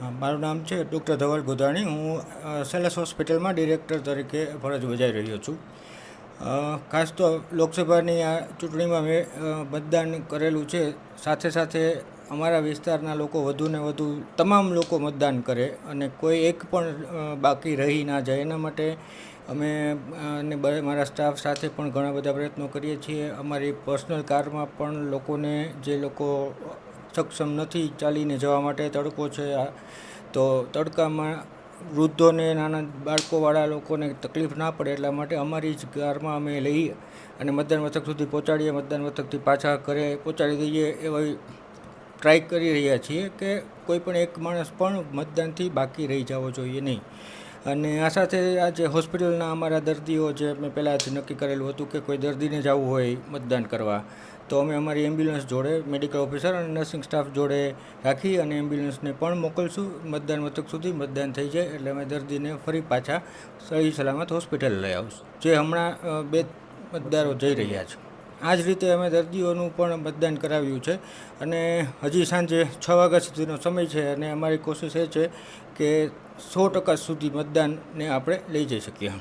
મારું નામ છે ડૉક્ટર ધવલ ગોધાણી. હું સેલસ હોસ્પિટલમાં ડિરેક્ટર તરીકે ફરજ બજાવી રહ્યો છું. ખાસ તો લોકસભાની આ ચૂંટણીમાં મેં મતદાન કરેલું છે. સાથે સાથે અમારા વિસ્તારના લોકો વધુને વધુ, તમામ લોકો મતદાન કરે અને કોઈ એક પણ બાકી રહી ના જાય. એના માટે અમે અને મારા સ્ટાફ સાથે પણ ઘણા બધા પ્રયત્નો કરીએ છીએ. અમારી પર્સનલ કારમાં પણ લોકોને જે લોકો સક્ષમ નથી ચાલીને જવા માટે તડકો છે તો તડકામાં વૃદ્ધોને, નાના બાળકોવાળા લોકોને તકલીફ ના પડે એટલા માટે અમારી જ કારમાં અમે લઈ અને મતદાન મથક સુધી પહોંચાડીએ, મતદાન મથકથી પાછા ઘરે પહોંચાડી દઈએ એવી ટ્રાય કરી રહ્યા છીએ કે કોઈ પણ એક માણસ પણ મતદાનથી બાકી રહી જવો જોઈએ નહીં. અને આ સાથે આ જે હોસ્પિટલના અમારા દર્દીઓ જે મેં પહેલાંથી નક્કી કરેલું હતું કે કોઈ દર્દીને જવું હોય મતદાન કરવા, તો અમે અમારી એમ્બ્યુલન્સ જોડે મેડિકલ ઓફિસર અને નર્સિંગ સ્ટાફ જોડે રાખી અને એમ્બ્યુલન્સને પણ મોકલશું. મતદાન મથક સુધી મતદાન થઈ જાય એટલે અમે દર્દીને ફરી પાછા સહી સલામત હોસ્પિટલ લઈ આવશું. જે હમણાં બે મતદારો જઈ રહ્યા છે. આ જ રીતે અમે દર્દીઓનું પણ મતદાન કરાવ્યું છે અને હજી સાંજે છ વાગ્યા સુધીનો સમય છે અને અમારી કોશિશ એ છે કે સો ટકા સુધી મતદાનને આપણે લઈ જઈ શકીએ.